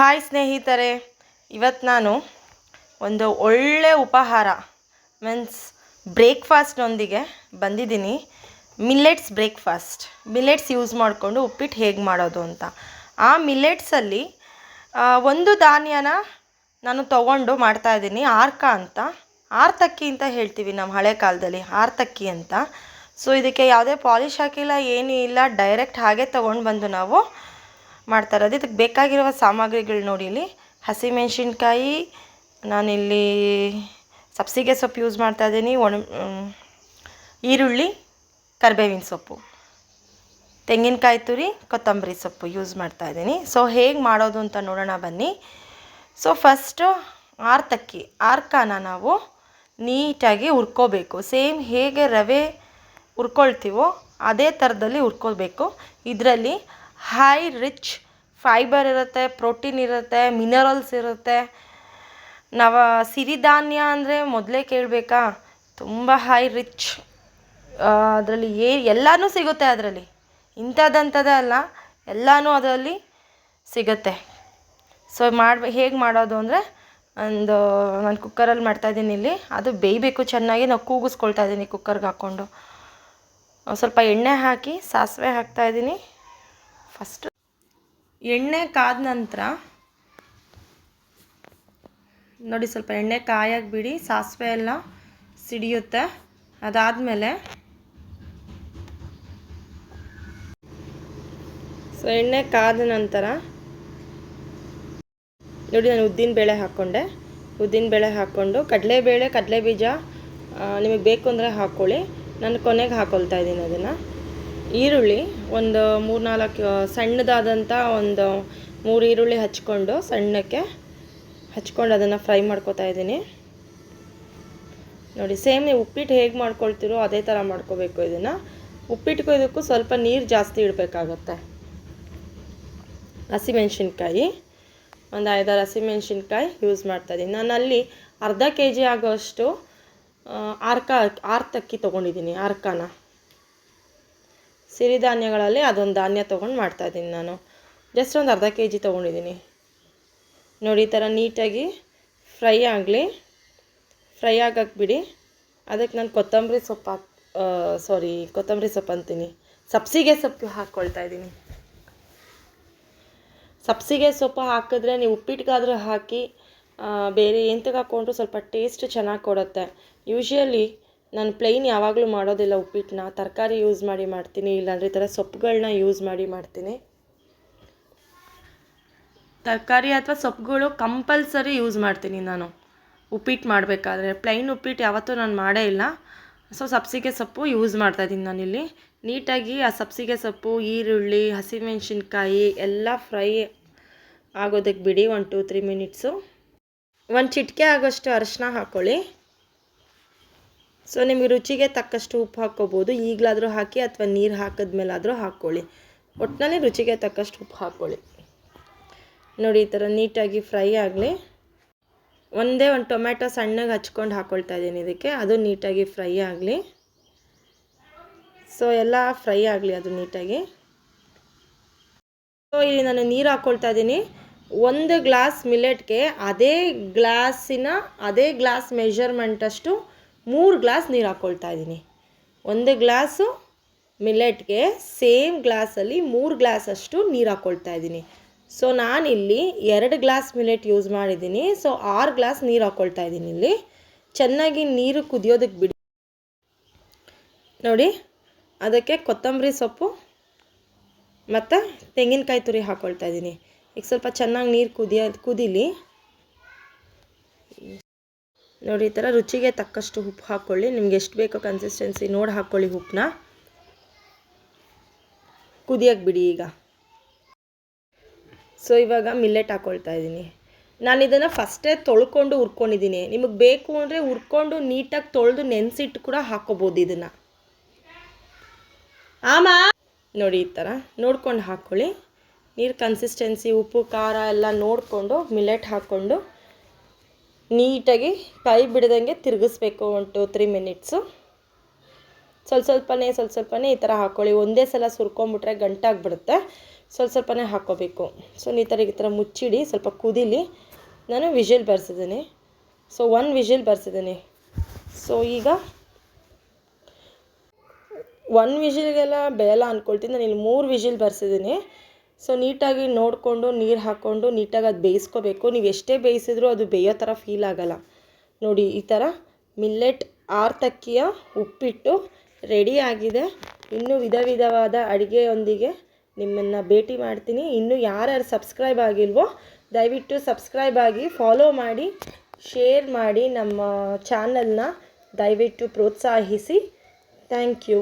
Hi ಸ್ನೇಹಿತರೆ ಇವತ್ತು ನಾನು ಒಂದು ಒಳ್ಳೆ ಉಪಹಾರ, ಮೀನ್ಸ್ ಬ್ರೇಕ್ಫಾಸ್ಟ್ನೊಂದಿಗೆ ಬಂದಿದ್ದೀನಿ. Millets breakfast. ಮಿಲ್ಲೆಟ್ಸ್ ಯೂಸ್ ಮಾಡಿಕೊಂಡು ಉಪ್ಪಿಟ್ಟು ಹೇಗೆ ಮಾಡೋದು ಅಂತ. ಆ ಮಿಲ್ಲೆಟ್ಸಲ್ಲಿ ಒಂದು ಧಾನ್ಯನ ನಾನು ತಗೊಂಡು ಮಾಡ್ತಾಯಿದ್ದೀನಿ ಆರ್ಕ ಅಂತ. ಆರ್ತಕ್ಕಿ ಅಂತ ಹೇಳ್ತೀವಿ ನಮ್ಮ ಹಳೆ ಕಾಲದಲ್ಲಿ, ಆರ್ತಕ್ಕಿ ಅಂತ. ಸೊ, ಇದಕ್ಕೆ ಯಾವುದೇ ಪಾಲಿಶ್ ಹಾಕಿಲ್ಲ, ಏನೂ ಇಲ್ಲ. ಡೈರೆಕ್ಟ್ ಹಾಗೆ ತೊಗೊಂಡು ಬಂದು ನಾವು ಮಾಡ್ತಾ ಇರೋದು ಇದಕ್ಕೆ ಬೇಕಾಗಿರುವ ಸಾಮಗ್ರಿಗಳು ನೋಡಿ ಇಲ್ಲಿ. ಹಸಿಮೆಣ್ಸಿನ್ಕಾಯಿ ನಾನಿಲ್ಲಿ ಸಬ್ಸಿಗೆ ಸೊಪ್ಪು ಯೂಸ್ ಮಾಡ್ತಾ ಇದ್ದೀನಿ. ಒಣ ಈರುಳ್ಳಿ, ಕರಿಬೇವಿನ ಸೊಪ್ಪು. ತೆಂಗಿನಕಾಯಿ ತುರಿ, ಕೊತ್ತಂಬರಿ ಸೊಪ್ಪು ಯೂಸ್ ಮಾಡ್ತಾ ಇದ್ದೀನಿ. ಸೊ ಹೇಗೆ ಮಾಡೋದು ಅಂತ ನೋಡೋಣ ಬನ್ನಿ. ಸೊ ಫಸ್ಟು ಆರ್ತಕ್ಕಿ, ಆರ್ಕಾನ ನಾವು ನೀಟಾಗಿ ಹುರ್ಕೋಬೇಕು. ಸೇಮ್ ಹೇಗೆ ರವೆ ಹುರ್ಕೊಳ್ತೀವೋ ಅದೇ ಥರದಲ್ಲಿ ಹುರ್ಕೋಬೇಕು. ಇದರಲ್ಲಿ ಹೈ ರಿಚ್ ಫೈಬರ್ ಇರುತ್ತೆ ಪ್ರೋಟೀನ್ ಇರುತ್ತೆ ಮಿನರಲ್ಸ್ ಇರುತ್ತೆ. ನವ ಸಿರಿಧಾನ್ಯ ಅಂದರೆ ಮೊದಲೇ ಕೇಳಬೇಕಾ? ತುಂಬ ಹೈ ರಿಚ್ ಅದರಲ್ಲಿ ಏ, ಎಲ್ಲನೂ ಸಿಗುತ್ತೆ ಅದರಲ್ಲಿ. ಇಂಥದ್ದಂಥದ್ದೇ ಅಲ್ಲ, ಎಲ್ಲನೂ ಅದರಲ್ಲಿ ಸಿಗುತ್ತೆ. ಸೊ ಮಾಡ್ಬೇ, ಹೇಗೆ ಮಾಡೋದು ಅಂದರೆ, ಒಂದು, ನಾನು ಕುಕ್ಕರಲ್ಲಿ ಮಾಡ್ತಾಯಿದ್ದೀನಿ ಇಲ್ಲಿ. ಅದು ಬೇಯಬೇಕು, ಚೆನ್ನಾಗಿ ನಾವು ಕೂಗಿಸ್ಕೊಳ್ತಾ ಇದ್ದೀನಿ ಕುಕ್ಕರ್ಗೆ ಹಾಕ್ಕೊಂಡು. ಸ್ವಲ್ಪ ಎಣ್ಣೆ ಹಾಕಿ, ಸಾಸಿವೆ ಹಾಕ್ತಾಯಿದ್ದೀನಿ ಫಸ್ಟು ಎಣ್ಣೆ ಕಾದ ನಂತರ, ನೋಡಿ ಸ್ವಲ್ಪ ಎಣ್ಣೆ ಕಾಯಕ್ಕೆ ಬಿಡಿ ಸಾಸಿವೆ ಎಲ್ಲ ಸಿಡಿಯುತ್ತೆ. ಅದಾದಮೇಲೆ, ಸೊ ಎಣ್ಣೆ ಕಾದ ನಂತರ, ನೋಡಿ ನಾನು ಉದ್ದಿನ ಬೇಳೆ ಹಾಕ್ಕೊಂಡೆ ಉದ್ದಿನ ಬೇಳೆ ಹಾಕ್ಕೊಂಡು, ಕಡಲೆಬೇಳೆ ಕಡಲೆ ಬೀಜ ನಿಮಗೆ ಬೇಕು ಅಂದರೆ ಹಾಕ್ಕೊಳ್ಳಿ ನಾನು ಕೊನೆಗೆ ಹಾಕ್ಕೊಳ್ತಾ ಇದ್ದೀನಿ ಅದನ್ನು. ಈರುಳ್ಳಿ, ಒಂದು ಮೂರು ನಾಲ್ಕು ಸಣ್ಣದಾದಂಥ ಒಂದು ಮೂರು ಈರುಳ್ಳಿ ಹಚ್ಕೊಂಡು ಸಣ್ಣಕ್ಕೆ ಹಚ್ಕೊಂಡು ಅದನ್ನು ಫ್ರೈ ಮಾಡ್ಕೋತಾ ಇದ್ದೀನಿ. ನೋಡಿ, ಸೇಮ್ ನೀವು ಉಪ್ಪಿಟ್ಟು ಹೇಗೆ ಮಾಡ್ಕೊಳ್ತೀರೋ ಅದೇ ಥರ ಮಾಡ್ಕೋಬೇಕು ಇದನ್ನು. ಉಪ್ಪಿಟ್ಟಿಗೂ ಇದಕ್ಕೂ ಸ್ವಲ್ಪ ನೀರು ಜಾಸ್ತಿ ಇಡಬೇಕಾಗತ್ತೆ. ಹಸಿಮೆಣ್ಸಿನ್ಕಾಯಿ, ಒಂದು ಐದಾರು ಹಸಿಮೆಣ್ಸಿನ್ಕಾಯಿ ಯೂಸ್ ಮಾಡ್ತಾಯಿದ್ದೀನಿ ನಾನು ಅಲ್ಲಿ ಅರ್ಧ ಕೆ ಜಿ ಆಗೋಷ್ಟು ಆರ್ಕ, ಆರ್ತಕ್ಕಿ ತೊಗೊಂಡಿದ್ದೀನಿ, ಆರ್ಕನ. ಸಿರಿಧಾನ್ಯಗಳಲ್ಲಿ ಅದೊಂದು ಧಾನ್ಯ ತೊಗೊಂಡು ಮಾಡ್ತಾಯಿದ್ದೀನಿ ನಾನು. ಜಸ್ಟ್ ಒಂದು ಅರ್ಧ ಕೆ ಜಿ ತೊಗೊಂಡಿದ್ದೀನಿ. ನೋಡಿ, ಈ ಥರ ನೀಟಾಗಿ ಫ್ರೈ ಆಗಲಿ. ಫ್ರೈ ಆಗಕ್ಕೆ ಬಿಡಿ. ಅದಕ್ಕೆ ನಾನು ಕೊತ್ತಂಬರಿ ಸೊಪ್ಪು ಹಾಕಿ ಸಾರಿ ಕೊತ್ತಂಬರಿ ಸೊಪ್ಪು ಅಂತೀನಿ. ಸಬ್ಸಿಗೆ ಸೊಪ್ಪು ಹಾಕ್ಕೊಳ್ತಾ ಇದ್ದೀನಿ. ಸಬ್ಸಿಗೆ ಸೊಪ್ಪು ಹಾಕಿದ್ರೆ ನೀವು ಉಪ್ಪಿಟ್ಟಿಗಾದರೂ ಹಾಕಿ ಬೇರೆ ಎಂತಕ್ಕೆ ಹಾಕ್ಕೊಂಡ್ರು ಸ್ವಲ್ಪ ಟೇಸ್ಟ್ ಚೆನ್ನಾಗಿ ಕೊಡುತ್ತೆ. ಯೂಶ್ವಲಿ ನಾನು ಪ್ಲೈನ್ ಯಾವಾಗಲೂ ಮಾಡೋದಿಲ್ಲ ಉಪ್ಪಿಟ್ಟನ್ನ ತರಕಾರಿ ಯೂಸ್ ಮಾಡಿ ಮಾಡ್ತೀನಿ. ಇಲ್ಲಾಂದರೆ ಈ ಥರ ಸೊಪ್ಪುಗಳನ್ನ ಯೂಸ್ ಮಾಡಿ ಮಾಡ್ತೀನಿ. ತರಕಾರಿ ಅಥವಾ ಸೊಪ್ಪುಗಳು ಕಂಪಲ್ಸರಿ ಯೂಸ್ ಮಾಡ್ತೀನಿ ನಾನು. ಉಪ್ಪಿಟ್ಟು ಮಾಡಬೇಕಾದ್ರೆ. ಪ್ಲೈನ್ ಉಪ್ಪಿಟ್ಟು ಯಾವತ್ತೂ ನಾನು ಮಾಡೇ ಇಲ್ಲ. ಸೊ ಸಬ್ಸಿಗೆ ಸೊಪ್ಪು ಯೂಸ್ ಮಾಡ್ತಾ ಇದ್ದೀನಿ ನಾನಿಲ್ಲಿ ನೀಟಾಗಿ ಆ ಸಬ್ಸಿಗೆ ಸೊಪ್ಪು, ಈರುಳ್ಳಿ, ಹಸಿಮೆಣ್ಸಿನ್ಕಾಯಿ ಎಲ್ಲ ಫ್ರೈ ಆಗೋದಕ್ಕೆ ಬಿಡಿ. ಒನ್ ಟು ತ್ರೀ ಮಿನಿಟ್ಸು ಒಂದು ಚಿಟಿಕೆ ಆಗೋಷ್ಟು ಅರಶಿನ ಹಾಕ್ಕೊಳ್ಳಿ ಸೊ ನಿಮಗೆ ರುಚಿಗೆ ತಕ್ಕಷ್ಟು ಉಪ್ಪು ಹಾಕ್ಕೋಬೋದು. ಈಗಲಾದರೂ ಹಾಕಿ ಅಥವಾ ನೀರು ಹಾಕಿದ್ಮೇಲಾದರೂ ಹಾಕ್ಕೊಳ್ಳಿ. ಒಟ್ಟಿನಲ್ಲಿ ರುಚಿಗೆ ತಕ್ಕಷ್ಟು ಉಪ್ಪು ಹಾಕ್ಕೊಳ್ಳಿ. ನೋಡಿ, ಈ ಥರ ನೀಟಾಗಿ ಫ್ರೈ ಆಗಲಿ. ಒಂದೇ ಒಂದು ಟೊಮೆಟೊ ಸಣ್ಣಗೆ ಹಚ್ಕೊಂಡು ಹಾಕ್ಕೊಳ್ತಾ ಇದ್ದೀನಿ ಇದಕ್ಕೆ. ಅದು ನೀಟಾಗಿ ಫ್ರೈ ಆಗಲಿ. ಸೊ, ಎಲ್ಲ ಫ್ರೈ ಆಗಲಿ ಅದು ನೀಟಾಗಿ. ಸೊ, ಇಲ್ಲಿ ನಾನು ನೀರು ಹಾಕ್ಕೊಳ್ತಾ ಇದ್ದೀನಿ. ಒಂದು ಗ್ಲಾಸ್ ಮಿಲೆಟ್ಗೆ ಅದೇ ಗ್ಲಾಸಿನ, ಅದೇ ಗ್ಲಾಸ್ ಮೆಷರ್ಮೆಂಟಷ್ಟು ಮೂರು ಗ್ಲಾಸ್ ನೀರು ಹಾಕ್ಕೊಳ್ತಾ ಇದ್ದೀನಿ. ಒಂದು ಗ್ಲಾಸು ಮಿಲೆಟ್ಗೆ ಸೇಮ್ ಗ್ಲಾಸಲ್ಲಿ ಮೂರು ಗ್ಲಾಸಷ್ಟು ನೀರು ಹಾಕ್ಕೊಳ್ತಾ ಇದ್ದೀನಿ. ಸೊ ನಾನಿಲ್ಲಿ ಎರಡು ಗ್ಲಾಸ್ ಮಿಲೆಟ್ ಯೂಸ್ ಮಾಡಿದ್ದೀನಿ. ಸೊ ಆರು ಗ್ಲಾಸ್ ನೀರು ಹಾಕ್ಕೊಳ್ತಾ ಇದ್ದೀನಿ ಇಲ್ಲಿ. ಚೆನ್ನಾಗಿ ನೀರು ಕುದಿಯೋದಕ್ಕೆ ಬಿಡಿ. ನೋಡಿ, ಅದಕ್ಕೆ ಕೊತ್ತಂಬರಿ ಸೊಪ್ಪು ಮತ್ತು ತೆಂಗಿನಕಾಯಿ ತುರಿ ಹಾಕ್ಕೊಳ್ತಾ ಇದ್ದೀನಿ. ಈಗ ಸ್ವಲ್ಪ ಚೆನ್ನಾಗಿ ನೀರು ಕುದಿಯೋದು ಕುದೀಲಿ. ನೋಡಿ, ಈ ಥರ ರುಚಿಗೆ ತಕ್ಕಷ್ಟು ಉಪ್ಪು ಹಾಕ್ಕೊಳ್ಳಿ ನಿಮ್ಗೆ ಎಷ್ಟು ಬೇಕೋ ಕನ್ಸಿಸ್ಟೆನ್ಸಿ ನೋಡಿ ಹಾಕ್ಕೊಳ್ಳಿ ಉಪ್ಪನ್ನ. ಕುದಿಯಕ್ಕೆ ಬಿಡಿ ಈಗ. ಸೊ ಇವಾಗ ಮಿಲ್ಲೆಟ್ ಹಾಕ್ಕೊಳ್ತಾ ಇದ್ದೀನಿ. ನಾನು ಇದನ್ನು ಫಸ್ಟೇ ತೊಳ್ಕೊಂಡು ಹುರ್ಕೊಂಡಿದ್ದೀನಿ. ನಿಮಗೆ ಬೇಕು ಅಂದರೆ ಹುರ್ಕೊಂಡು ನೀಟಾಗಿ ತೊಳೆದು ನೆನೆಸಿಟ್ಟು ಕೂಡ ಹಾಕ್ಕೋಬೋದು ಇದನ್ನು. ಆಮ? ನೋಡಿ, ಈ ಥರ ನೋಡ್ಕೊಂಡು ಹಾಕ್ಕೊಳ್ಳಿ ನೀರು ಕನ್ಸಿಸ್ಟೆನ್ಸಿ ಉಪ್ಪು, ಖಾರ ಎಲ್ಲ ನೋಡಿಕೊಂಡು ಮಿಲೆಟ್ ಹಾಕ್ಕೊಂಡು ನೀಟಾಗಿ ಕೈ ಬಿಡದಂಗೆ ತಿರುಗಿಸ್ಬೇಕು ಒನ್ ಟು ತ್ರೀ ಮಿನಿಟ್ಸು ಸ್ವಲ್ಪ ಸ್ವಲ್ಪನೇ ಸ್ವಲ್ಪ ಸ್ವಲ್ಪನೇ ಈ ಥರ ಹಾಕ್ಕೊಳ್ಳಿ. ಒಂದೇ ಸಲ ಸುರ್ಕೊಂಬಿಟ್ರೆ ಗಂಟಾಗ್ಬಿಡುತ್ತೆ ಸ್ವಲ್ಪ ಸ್ವಲ್ಪನೇ ಹಾಕ್ಕೋಬೇಕು. ಸೊ ಈ ಥರ ಈ ಥರ ಮುಚ್ಚಿಡಿ, ಸ್ವಲ್ಪ ಕುದೀಲಿ. ನಾನು ವಿಷಲ್ ಬರ್ಸಿದ್ದೀನಿ. ಸೊ ಒನ್ ವಿಷಲ್ ಬರ್ಸಿದ್ದೀನಿ. ಸೊ ಈಗ ಒನ್ ವಿಷಿಲ್ಗೆಲ್ಲ ಬೇಯಲ್ಲ ಅಂದ್ಕೊಳ್ತೀನಿ ನಾನು ಇಲ್ಲಿ ಮೂರು ವಿಷಿಲ್ ಬರ್ಸಿದ್ದೀನಿ. ಸೊ ನೀಟಾಗಿ ನೋಡಿಕೊಂಡು ನೀರು ಹಾಕ್ಕೊಂಡು ನೀಟಾಗಿ ಅದು ಬೇಯಿಸ್ಕೋಬೇಕು. ನೀವು ಎಷ್ಟೇ ಬೇಯಿಸಿದ್ರೂ ಅದು ಬೇಯೋ ಥರ ಫೀಲ್ ಆಗೋಲ್ಲ. ನೋಡಿ, ಈ ಥರ ಮಿಲ್ಲೆಟ್ ಆರ್ತಕ್ಕಿಯ ಉಪ್ಪಿಟ್ಟು ರೆಡಿ ಆಗಿದೆ. ಇನ್ನೂ ವಿಧ ವಿಧವಾದ ಅಡುಗೆಯೊಂದಿಗೆ ನಿಮ್ಮನ್ನು ಭೇಟಿ ಮಾಡ್ತೀನಿ. ಇನ್ನೂ ಯಾರ್ಯಾರು ಸಬ್ಸ್ಕ್ರೈಬ್ ಆಗಿಲ್ವೋ, ದಯವಿಟ್ಟು ಸಬ್ಸ್ಕ್ರೈಬ್ ಆಗಿ ಫಾಲೋ ಮಾಡಿ ಶೇರ್ ಮಾಡಿ ನಮ್ಮ ಚಾನಲ್ನ ದಯವಿಟ್ಟು ಪ್ರೋತ್ಸಾಹಿಸಿ. Thank you